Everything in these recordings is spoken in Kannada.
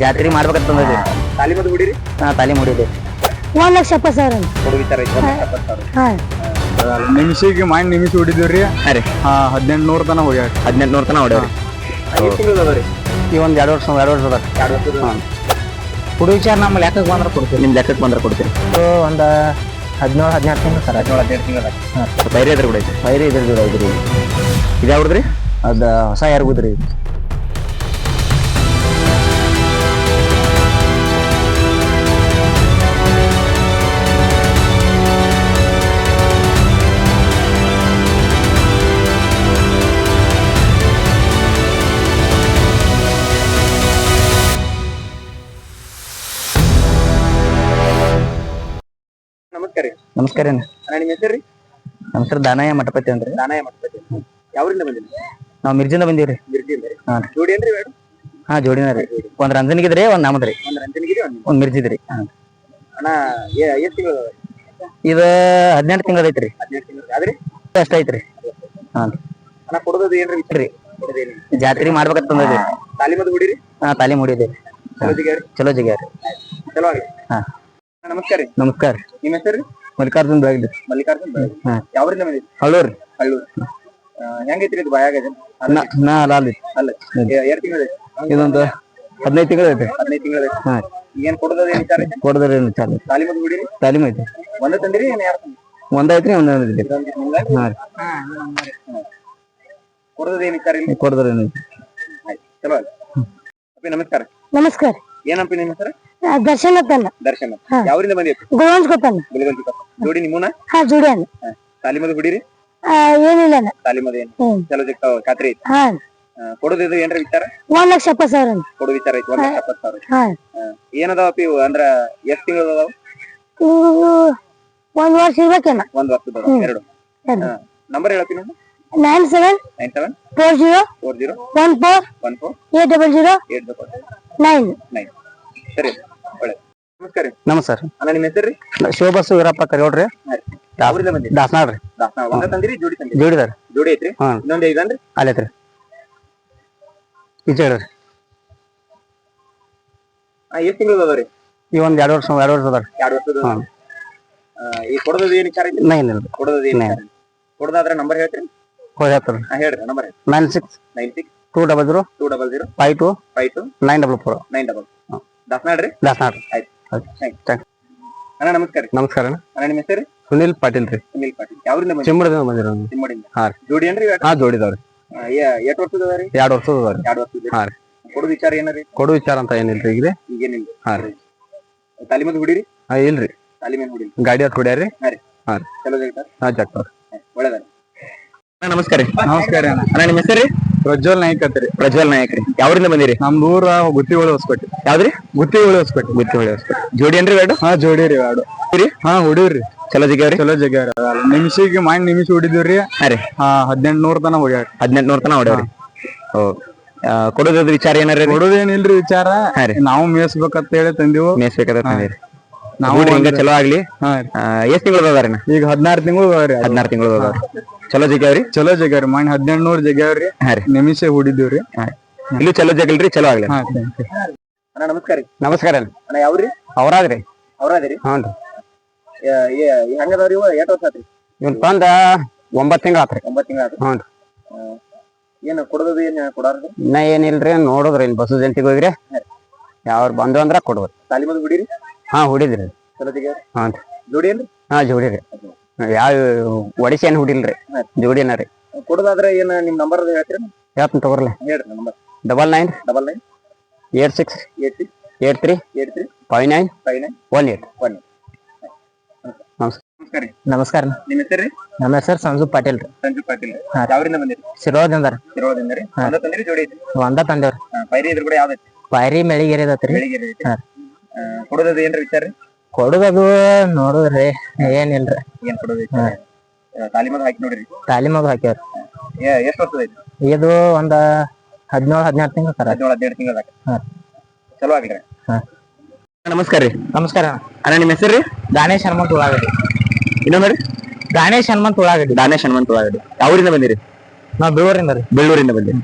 ಜಾತ್ರೆ ಮಾಡ್ಬೇಕಂತಂದ್ರಿ ತಾಲಿ ಹುಡಿರಿ ಹಾ ಹೊಡಿದ್ರಿ ಒಂದ್ ಲಕ್ಷ ಎಪ್ಪತ್ತು ಸಾವಿರ. ಹಾ ನಿಮಿಷಿಗೆ ಮಾಡಿ ನಿಮಿಷ ಹೊಡಿದಿವ್ರಿ? ಹಾ ರೀ. ಹಾ ಹದಿನೆಂಟು ನೂರ ತನ ಹೋಗ್ಯಾರ ಹದಿನೆಂಟು ನೂರ ತನ ಹೊಡ್ಯಾವ್ರಿ ರೀ? ಈ ಒಂದ್ ಎರಡು ವರ್ಷ ಎರಡು ವರ್ಷ ಅದ ಹುಡುಗ ವಿಚಾರ ನಮ್ಮ ಲೆಕ್ಕಕ್ಕೆ ಬಂದ್ರೆ ಕೊಡ್ತೀವಿ. ನಿಮ್ ಲೆಕ್ಕಕ್ಕೆ ಬಂದ್ರೆ ಕೊಡ್ತೀರಿ ಒಂದು ಹದಿನೇಳು ಹದಿನಾರು ತಿಂಗಳು ಸರ್. ಹದಿನೇಳು ಹದಿನೆಂಟು ತಿಂಗಳು ಅದ ಬೈರಿ ಎದ್ರ ಕೂಡ ಐತಿ ಬೈರಿ ಇದ್ರ ಕೂಡ ಐತ್ರಿ. ಇದು ಅದ ಹೊಸ ಯಾರಿಗುದ್ರಿ? ನಮಸ್ಕಾರ ರೀ. ನಮಸ್ಕಾರ ರೀ. ಅಣ್ಣ ನಿಮ್ಮ ಹೆಸರು ರೀ? ನಮ್ಮ ಹೆಸರು ದಾನಯ್ಯ ಮಠಪತಿ ಅಂದ್ರಿ. ದಾನಾಯ ಮಾಡ್ಬೇಕು ಯಾವ್ರಿಂದ ನಾವು ಮಿರ್ಜಿಂದ ಬಂದಿವ್ರಿ ಮಿರ್ಜಿಯಿಂದ ರೀ. ಹಾ. ಜೋಡಿ ಏನ್ರಿ ಮೇಡಮ್ ಹಾ ಜೋಡಿನ ರೀ. ಒಂದ್ ರಂಜನಿಗಿದ್ರಿ ಒಂದ್ ನಾಮದ್ರಿ ಒಂದ್ ರಂಜನಗಿರಿ ಒಂದ್ ಒಂದ್ ಮಿರ್ಜಿದ್ರಿ. ಅಣ್ಣ ಏ- ಎಷ್ಟ್ ತಿಂಗಳು ಇದು ಹದಿನೆಂಟು ತಿಂಗಳ ಐತ್ರಿ. ಹದಿನೆಂಟು ತಿಂಗಳು ಆದ್ರಿ ಅಷ್ಟ ಐತ್ರಿ. ಹಾ ಅಣ್ಣ ಕೊಡೋದು ಏನ್ರಿ? ರೀ ಕೊಡೋದೇನು ಜಾತ್ರೆ ಮಾಡ್ಬೇಕಂತಂದ್ರಿ ತಾಲೀಮದು ಹುಡಿರಿ? ಹಾ ತಾಲಿ ಹೊಡಿದ್ರಿ ಚಲೋ ಜಿಗ್ಯಾರಿ ಚಲೋ ಜಿಗ್ಯಾರ ಚಲೋ ಆಗಲಿ. ಹಾ. ಅಣ್ಣ, ನಮಸ್ಕಾರ ರೀ. ನಮಸ್ಕಾರ ನಿಮ್ಮ ಹೆಸರು ಮಲ್ಲಿಕಾರ್ಜುನ್ ಬಾಗಿಲು ಮಲ್ಲಿಕಾರ್ಜುನ್ ಬಾಗಿಲು ಹಾ. ಯಾವ್ರಿಂದ ಬಂದಿರಿ ಹಳ್ಳೂರಿ ಹಳ್ಳೂರು. ಆ, ಹೆಂಗೈತ್ರಿ ಇದು ಬಾಯಾಗ ಇದು? ನಾ ನಾ ಅಲ್ಲ. ಅಲ್ಲ ಎರಡು ತಿಂಗಳು ಇದೊಂದು ಹದಿನೈದು ತಿಂಗಳು ಐತೆ ಹದಿನೈದು ತಿಂಗಳ ಹಾ. ಏನ್ ಕೊಡೋದು ಏನ್ ವಿಚಾರ ಐತಿ? ಕೊಡದ್ರಿ ಚಾಲು ತಾಲೀಮದು ಹುಡಿರಿ ತಾಲೀಮ್ ಐತೆ ಒಂದ ತಂದಿರಿ ಏನ್ ಯಾರು ಒಂದ್ ಐತ್ರಿ ಒಂದ್ ಐತ್ರಿ. ಹಾ ಕೊಡೋದು ಏನ್ ವಿಚಾರ ಇಲ್ಲ? ಕೊಡದ್ರಿ ಆಯ್ತು. ಚಲೋ ಆಯ್ತು. ಅಪ್ಪಿ ನಮಸ್ಕಾರ. ನಮಸ್ಕಾರ. ಏನಪ್ಪಿ ನಿಮ್ಮ ಹೆಸರು? ದರ್ಶನ್ ಅತ್ತಲ್ಲ ದರ್ಶನ್. ಯಾವ್ರಿಂದ ಬಂದಿತ್ತು ಗೋವಂಜ್ ಗೊತ್ತಲ್ಲ ಜೋಡಿ ನಿಮ್ಮನ? ಹಾ ಜೋಡಿ ಅನ್ನ ತಾಲಿಮದ ಹುಡಿರಿ ಏನಿಲ್ಲ ತಾಲಿಮದ ತಾಲೀಮದು ಏನ್? ಚಲೋ ಸಿಗ್ತಾವ ಖಾತ್ರಿ ಐತಿ. ಹಾ. ಆ, ಕೊಡೋದು ಇದು ಏನ್ರ ವಿಚಾರ? ಒಂದ್ ಲಕ್ಷ ಎಪ್ಪತ್ತು ಸಾವಿರ ಕೊಡೋ ವಿಚಾರ ಐತಿ ಒಂದ್ ಲಕ್ಷ ಎಪ್ಪತ್ತು ಸಾವಿರ. ಏನದಾವ ಪಿ ಅಂದ್ರ ಎಷ್ಟ್ ತಿಂಗಳು ಅದಾವ ಒಂದ್ ವರ್ಷ ಇರ್ಬೇಕೇನ? ಒಂದ್ ವರ್ಷದ ಎರಡು. ನಂಬರ್ ಹೇಳಪ್ಪಿ ನೋಡಿ nine seven nine seven? Four zero four zero? One four one four? Eight double zero eight four nine. Nine. ಸರಿ. ನಮಸ್ಕಾರ ರೀ. ನಮಸ್ಕಾರ ಅಣ್ಣ ನಿಮ್ಮ ಹೆಸರು ರೀ? ಶಿವಬಸ್ಸು ವೀರಪ್ಪ ಕರಿಯೋಡ್ರಿ ಯಾವ್ರಿಂದ ಬಂದಿರಿ ದಾಸನಾಳ್ ರೀ. ದಾಸನ ಒಂದ ತಂದಿರಿ ಜೋಡಿ ತಂದಿರಿ. ಜೋಡಿದಾರ ಜೋಡಿ ಐತ್ರಿ? ಹಾ. ಇನ್ನೊಂದ್ ಐದನ್ರಿ ಅಲ್ಲೈತ್ರಿ ಈಚೆ ಹೇಳ್ರಿ. ಎಷ್ಟ್ ತಿಂಗಳು ಅದಾವ್ರಿ ಈ ಒಂದ್ ಎರಡು ವರ್ಷ ಎರಡು ವರ್ಷ ಅದಾರ ಎರಡು ವರ್ಷದ ಹಾ. ಆ, ಈ ಕೊಡೋದು ಏನ್ ವಿಚಾರ ಐತಿ ನೈನ್ ಏನಿಲ್ಲ ಕೊಡೋದು ಏನ್ ವಿಚಾರ ಐತಿ? ಕೊಡೋದಾದ್ರೆ ನಂಬರ್ ಹೇಳ್ತೀರಿ? ಹೋಗಿ ಹೇಳ್ತಾರ ಹಾ ಹೇಳ್ರಿ number nine six nine six two double zero two double zero five two five two nine double four. Nine double Dasanal ರೀ ದಾಸನಾಳ್ ರೀ ಆಯ್ತು. you. ಅಣ್ಣ ನಮಸ್ಕಾರ ರೀ. ನಮಸ್ಕಾರ ಅಣ್ಣ. ನಿಮ್ಮ ಹೆಸರು? ಸುನಿಲ್ ಪಾಟೀಲ್ ರೀ. ಸುನಿಲ್ ಪಾಟೀಲ್. ಯಾವ್ರಿಂದ ಬಂದಿರಿ? ಚಿಮ್ಮಡದಿಂದ ಬಂದಿರೋ ನಿಮ್ಮಡಿಂದ ಹಾ ರೀ. ಜೋಡಿ ಏನ್ರಿ ಇವ್? ಹಾ ಜೋಡಿದಾವ್ರಿ ಆ, ಎ- ಎಷ್ಟ್ ವರ್ಷದ ರೀ ಎರಡು ವರ್ಷದ ಅದಾವ್ರಿ. ಎರಡು ವರ್ಷದ ಹಾ ರೀ. ಕೊಡೋದು ವಿಚಾರ ಏನಾರಿ? ಕೊಡು ವಿಚಾರ ಅಂತ ಏನಿಲ್ರಿ ಈಗ ಈಗೇನಿಲ್ಲ ಹಾ ರೀ. ತಾಲೀಮದ್ ಹುಡಿರಿ? ಹಾ ಇಲ್ರಿ. ತಾಲೀಮೇನ್ ಹುಡಿರಿ. ಗಾಡಿ ಹತ್ ಹುಡಿಯಾರಿ? ಹಾ ರೀ. ಹಾ ರೀ. ಚಲೋ ಜಗತ್ತಾರ. ಹಾ ಜಗ್ತಾವ್ರಿ ನಮಸ್ಕಾರ ನಮಸ್ಕಾರ. ಅಣ್ಣ ನಿಮ್ಮ ಹೆಸರು ಪ್ರಜ್ವಲ್ ನಾಯ್ಕ ರೀ. ಪ್ರಜ್ವಲ್ ನಾಯಕ್ ರೀ. ಯಾವ್ರಿಂದ ಬಂದಿರಿ? ನಮ್ದು ಊರ ಗುತ್ತಿ ಹೊಳಿ ಹೊಸ್ಕೊಟ್ಟಿ ಯಾವ್ದ್ರಿ? ಗುತ್ತಿ ಹೊಳಿ ಹೊಸ್ಕೊಟ್ಟಿ ಗುತ್ತಿ ಹೊಳಿ ಹೊಸ್ಪೇಟೆ ಜೋಡಿ ಏನ್ರಿ ಬೇಡ ಹಾ ಜೋಡಿ ರೀ ಎರಡು ಹಾ ಹುಡುಗ್ರಿ ಚಲೋ ಜಿಗ್ಯಾವ್ರಿ ಚಲೋ ಜಗ್ಯಾರ ನಿಮಿಷಿಗೆ ಮಾಡಿ ನಿಮಿಷ ಹೊಡಿದಿವ್ರಿ ಹಾ ರೀ. ಹಾ ಹದಿನೆಂಟು ನೂರ ತನ ಹೊಡ್ಯಾರ ಹದಿನೆಂಟು ನೂರ ತನ ಹೊಡ್ಯಾವ್ರಿ ಓ ಕೊಡೋದ್ರಿ ವಿಚಾರ ಏನಾರ ಕೊಡೋದೇನಿಲ್ರಿ ವಿಚಾರ. ನಾವು ಮೇಯಿಸ್ಬೇಕಂತ ಹೇಳಿ ತಂದಿವು. ಮೇಯಿಸ್ಬೇಕಾದ್ರೆ ತಂದಿರಿ. ನಾವು ನೋಡ್ರಿ ಹಿಂಗ ಚಲೋ ಆಗ್ಲಿ? ಹಾ ರೀ. ಆ, ಎಷ್ಟ್ ತಿಂಗಳು ಈಗ ಹದಿನಾರು ತಿಂಗಳು ರೀ ಹದಿನಾರು ತಿಂಗಳು ಅದಾವ ಚಲೋ ಜಿಗ್ಯಾವ್ರಿ ಚಲೋ ಜಗ್ಯಾರಿ ಮಾಡಿ ಹದಿನೆಂಟು ನೂರು ಜಗ್ಯಾವ್ರಿ ಹಾ ರೀ. ನಿಮಿಷ ಹೊಡಿದಿವ್ರಿ ಇಲ್ಲೂ ಚಲೋ ಜಗಲ್ರಿ ಚಲೋ ಆಗ್ಲಿ. ಹಾ thank you. ಅಣ್ಣ ನಮಸ್ಕಾರ ರೀ. ನಮಸ್ಕಾರ ಅಣ್ಣ. ಯಾವ್ರಿ? ಅವ್ರಾದ್ರಿ ಅವರಾದ್ರಿ ಹ್ಞೂ ರೀ. ಹೆಂಗದವ್ರಿ ಇವ? ಎಷ್ಟ್ ವರ್ಷ ಆತ್ರಿ ಇವ್ನ್ ತಂದ ಒಂಬತ್ತು ತಿಂಗಳ ಆತ್ರಿ ಒಂಬತ್ತು ತಿಂಗಳ ಆತ್ರಿ ಹ್ಞೂ ಏನು ಕೊಡೋದು ಏನ್ ಕೊಡಾರ್ರಿ ಇನ್ನ ಏನಿಲ್ರಿ ನೋಡುದ್ರಿ ಬಸ್ ಬಸ್ಸು ಜಂತಿಗೆ ಹೋಗ್ರಿ. ಯಾವ್ರು ಬಂದು ಅಂದ್ರ ಕೊಡ್ಬೋದು. ತಾಲೀಮದ್ ಹುಡಿರಿ ಹಾ ಹೊಡಿದ್ರಿ. ಚಲೋ ಜಗ ಹಾ ಜೋಡಿ ಏನ್ರಿ? ಹಾ ಜೋಡಿ ರೀ. ಯಾವ ಒಡಿಸಿ ಏನ್ ಹುಡಿಲ್ರಿ? ಜೋಡಿನ ರೀ. ಕೊಡೋದಾದ್ರೆ ಏನ್ ನಿಮ್ ನಂಬರ್ ಹೇಳ್ತೀರಿ? ಹೇಳ್ತೀನಿ ತಗೋರ್ಲಿ. ಹೇಳ್ರಿ number double nine double nine eight six eight six eight three eight three five nine five nine one eight. One ನಮಸ್ಕಾರ ರೀ. ನಮಸ್ಕಾರ ನಿಮ್ಮ ಹೆಸರು ರೀ? ನಮ್ಮ ಹೆಸರು ಸಂಜು ಪಾಟೀಲ್ ರೀ. ಸಂಜು ಪಾಟೀಲ್. ಯಾವ್ರಿಂದ ಬಂದಿರಿ? ಸಿರೋದಿಂದ ರೀ. ರೀ. ತಂದಿರಿ ಜೋಡಿ ಐತಿ ಒಂದ ತಂದೇವ್ರಿ ಹಾ, ಪೈರಿ ಇದ್ರ ಕೂಡ ಯಾವ್ದೈತಿ ಪಾಯರಿ ಮೆಳಿಗೇರಿ ಅದತ್ರಿ ಬೆಳಿಗ್ಗೆ ಐತಿ ಹಾ. ಆ, ಕೊಡೋದು ಏನ್ರಿ ವಿಚಾರ? ರೀ ಕೊಡುದದು ನೋಡುದ್ರಿ ಏನಿಲ್ರಿ. ಏನ್ ಕೊಡೋದು ಐತಿ ಹಾಕಿ ನೋಡ್ರಿ? ತಾಲಿಮಗ ಹಾಕ್ಯಾವ್ರಿ ಎಷ್ಟು ಎಷ್ಟ್ ವರ್ಷದ ಐತಿ ಇದು ಒಂದ ಹದಿನೇಳು ಹದಿನಾರು ತಿಂಗಳು ಸರ್ ಹದಿನೇಳು ಹದಿನೆಂಟು ತಿಂಗಳದಾಗ ಹಾ. ಚಲೋ ಆಗಿದ್ರೆ ನಮಸ್ಕಾರ ರೀ. ನಮಸ್ಕಾರ. ಅಣ್ಣ ನಿಮ್ಮ ಹೆಸರು ರೀ? ದಾನೇಶ್ ಹನುಮಂತ್ ಉಳ್ಳಾಗಡ್ಡಿ. ಇನ್ನೊಂದ್ರಿ ದಾನೇಶ್ ಹನುಮಂತ್ ಉಳ್ಳಾಗಡ್ಡಿ. ದಾನೇಶ್ ಹನುಮಂತ ಒಳಗಡೆ ಯಾವೂರಿಂದ ಬಂದಿರಿ? ನಾವು ಬೆಳ್ಳೂರಿಂದ ರೀ. ಬೆಳ್ಳೂರಿಂದ ಬಂದಿರಿ.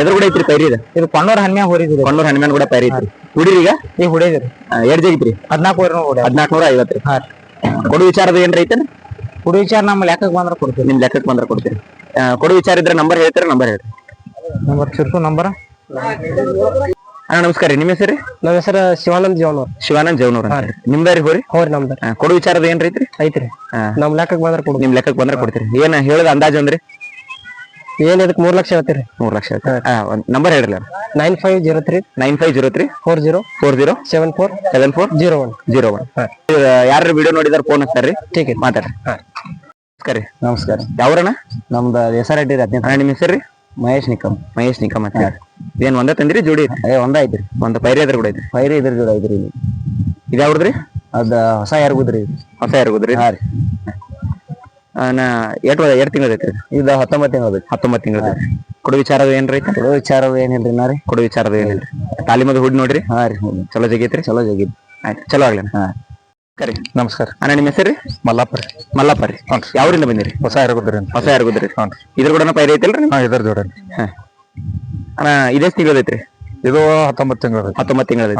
ಎದುರು ಕೂಡ ಐತ್ರಿ ಪೈರಿ ಇದೆ? ಇದು ಕೊಂಡೂರ್ ಹನ್ಮ್ಯಾಗ ಹೋರಿದ್ರಿ ಕೊಣ್ಣೂರ್ ಹನುಮಾನ್ ಕೂಡ ಪೈರಿ ಐತ್ರಿ. ಹುಡಿರಿ ಈಗ? ಹುಡಿದ್ರಿ ಎರಡ್ ಜಗಿತ್ರಿ ಹದ್ನಾಲ್ಕು ನೋಡಿ ಹದಿನಾಲ್ಕು ನೂರ ಐವತ್ತು. ರೀ. ಹಾ ಕೊಡು ವಿಚಾರದ ಏನ್ರ ಐತೇನ್? ಕೊಡು ವಿಚಾರ ನಮ್ಮ ಲೆಕ್ಕಕ್ಕೆ ಬಂದ್ರೆ ಕೊಡ್ತೀವಿ. ನಿಮ್ಮ ಲೆಕ್ಕಕ್ಕೆ ಬಂದ್ರೆ ಕೊಡ್ತೀರಿ. ಆ, ಕೊಡು ವಿಚಾರ ಇದ್ರೆ ನಂಬರ್ ಹೇಳ್ತೀರ ನಂಬರ್ ಹೇಳ್ರಿ. ನಂಬರ್ ಚಿರ್ಸು ನಂಬರ್. ಅಣ್ಣ ನಮಸ್ಕಾರ ರೀ. ನಿಮ್ಮ ಹೆಸರು ನಮ್ಮ ಹೆಸರು ಶಿವಾನಂದ್ ಜೀವನವ್ರು ಶಿವಾನಂದ್ ನಿಮ್ದ ನಿಮ್ದಾರಿ ಹೋರಿ ಹೋರಿ ನಮ್ದು. ಕೊಡು ವಿಚಾರದ ಏನ್ ಐತ್ರಿ. ನಮ್ ಲೆಕ್ಕಕ್ಕೆ ಬಂದ್ರೆ ಕೊಡು. ನಿಮ್ ಲೆಕ್ಕಕ್ಕೆ ಬಂದ್ರೆ ಕೊಡ್ತೀರಿ. ಏನ್ ಹೇಳದ ಅಂದಾಜು ಅಂದ್ರಿ? ಏನ್ ಇದಕ್ಕೆ ಮೂರ್ ಲಕ್ಷ ಹೇಳ್ತೀರಿ? ಮೂರ್ ಲಕ್ಷ ನಂಬರ್ ಹೇಳ್ರಿ nine five zero three nine five zero three four zero four zero seven four seven four zero one zero one ಯಾರು ವಿಡಿಯೋ ನೋಡಿದಾರ ಫೋನ್ ಹಚ್ತಾರ್ರಿ ಟೀಕ್ ಐತಿ ಮಾತಾಡ್ರಿ. ನಮಸ್ಕಾರ ರೀ. ನಮಸ್ಕಾರ ಯಾವ್ರಣ್ಣ ನಮ್ದು ಎಸ್ ಆರ್ ಹದಿನೆಂಟು. ಅಣ್ಣ ನಿಮ್ಮ ಹೆಸರು ರೀ? ಮಹೇಶ್ ನಿಕಮ್. ಮಹೇಶ್ ನಿಕಮ್ ಅಂತ ಹೇಳಿ. ಏನ್ ಒಂದ ತಂದಿರಿ ಜೋಡಿ ಐತಿ ಏ ಒಂದ ಐತ್ರಿ. ಒಂದ್ ಪೈರಿ ಅದ್ರ ಕೂಡ ಐತಿ ಫೈರಿ ಇದ್ರ ಜೋಡಿ ಐತ್ರಿ ಇದು ಯಾವ್ದ್ರಿ ಅದ ಹೊಸ ಯಾರ್ಗುದ್ರಿ ಹೊಸ ಯಾರಿಗುದ್ರಿ? ಹಾ ರೀ. ಎಟ್ ಎರಡ್ ತಿಂಗಳ ಐತ್ರಿ? ಇದು ಹತ್ತೊಂಬತ್ತು ತಿಂಗಳು ಹತ್ತೊಂಬತ್ತು ತಿಂಗಳ ಕೊಡು ವಿಚಾರ ಏನ್ರಿ ಕೊಡು ವಿಚಾರ ಏನಿಲ್ರಿ ನಾ ರೀ ಕೊಡು ವಿಚಾರ ಏನಿಲ್ರಿ? ತಾಲಿಮದ ಹುಡ್ ನೋಡ್ರಿ? ಹಾ ರೀ ಚಲೋ ಜಗೈತ್ರಿ ಚಲೋ ಜಗೈತಿ ಆಯ್ತು ಚಲೋ ಆಗ್ಲಿ ಹಾ. ಕರಿ ನಮಸ್ಕಾರ ಅಣ್ಣ ನಿಮ್ಮ ಹೆಸರು ಮಲ್ಲಪ್ಪ ರೀ. ಮಲ್ಲಪ್ಪ ರೀ. ಯಾವ್ರಿಂದ ಬಂದಿರಿ? ಹೊಸ ಇರಗುದ್ರಿ ಹೊಸ ಯಾರಿಗುದ್ರಿ ಇದ್ರ ಕೂಡ ಪೈರಿ ಐತಿಲ್ರಿ? ಹಾ ಇದರ ಜೋಡ ಹಾ. ಅಣ್ಣ ಇದೇ ತಿಂಗಳ ಐತ್ರಿ? ಇದು ಹತ್ತೊಂಬತ್ತು ತಿಂಗಳ ಹತ್ತೊಂಬತ್ತು ತಿಂಗಳ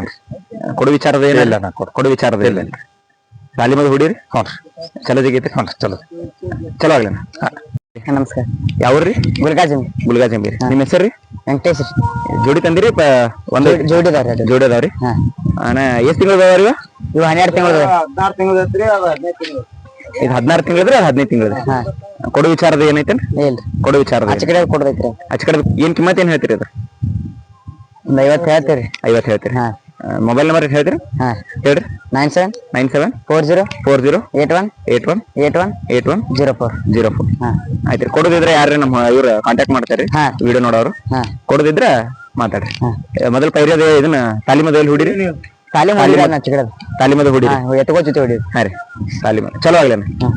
ಕೊಡು ವಿಚಾರದ ಇಲ್ಲ ಏನಿಲ್ಲ ನಾ ಕೊಡ್. ಕೊಡು ವಿಚಾರದ ಇಲ್ಲ. ತಾಲಿಮದ ಹುಡಿರಿ? ಹ್ಞೂ ರೀ. ಚಲೋ ಜಿಗೈತಿ ಹ್ಞೂ ರೀ. ಚಲೋ. ಚಲೋ ಆಗ್ಲಿ ನಮಸ್ಕಾರ. ಯಾವ್ರಿ ಗುಲ್ಗಾಜಿಂಬಿ ಗುಲ್ಗಾಜಿಂಬಿ ರೀ. ನಿಮ್ಮ ಹೆಸರು ರೀ? ವೆಂಕಟೇಶ್ ರೀ. ಜೋಡಿ ತಂದಿರಿ? ಪ ಒಂದು ಜೋಡಿದಾರ ಅದು. ಜೋಡಿ ಅದಾವ್ರಿ? ಹಾಂ. ಅಣ್ಣ ಎಷ್ಟು ತಿಂಗಳು ರೀ ಇವ? ಇವು ಹನ್ನೆರಡು ತಿಂಗಳು ಹದಿನಾರು ತಿಂಗಳು ಐತ್ರಿ ಅದು ಹದಿನೈದು ತಿಂಗಳು ಇದು ಹದಿನಾರು ತಿಂಗಳದ್ರಿ ಅದು ಹದಿನೈದು ತಿಂಗಳದ್ರಿ ಹಾ. ಕೊಡು ವಿಚಾರದ ಏನೈತೆ ಇಲ್ರಿ ಕೊಡು ವಿಚಾರದ ಆಚೆ ಕಡೆ ಕೊಡ್ದೈತ್ರಿ ಆಚೆ ಕಡೆ ಏನ್ ಕಿಮ್ಮತ್ ಏನ್ ಹೇಳ್ತೀರಿ ಅದ್ರ? ಒಂದ್ ಐವತ್ತು ಹೇಳ್ತೀರಿ. ಐವತ್ತು ಹೇಳ್ತೀರಿ. ಹಾ. ಮೊಬೈಲ್ ನಂಬರ್ ಹೇಳ್ತೀರಿ ಹಾ. ಹೇಳ್ರಿ. Nine seven nine seven four zero four zero eight one eight one eight one eight one zero four zero four ಹಾ. ರೀ. ಕೊಡೋದಿದ್ರೆ ಯಾರು ನಮ್ಮ ಇವ್ರ ಕಾಂಟ್ಯಾಕ್ಟ್ ಮಾಡ್ತಾರ್ರಿ? ಹಾ. ವಿಡಿಯೋ ನೋಡೋರು. ಹಾ. ಕೊಡೋದಿದ್ರೆ ಮಾತಾಡ್ರಿ. ಮೊದಲು ತಾಲಿಮದ ಇದನ್ನ ತಾಲಿಮದಲ್ಲಿ ಹುಡಿರಿ. ತಾಲಿ ಮಾಡಿ ಆಚೆ ಕಡೆ ತಾಲಿಮದ ಹುಡಿರಿ. ಹಾ ಎತ್ಕೋ ಜೊತೆ ಹೊಡಿ ಹಾ ರೀ. ತಾಲಿಮ ಚಲೋ ಆಗ್ಲೇನ ಹಾ.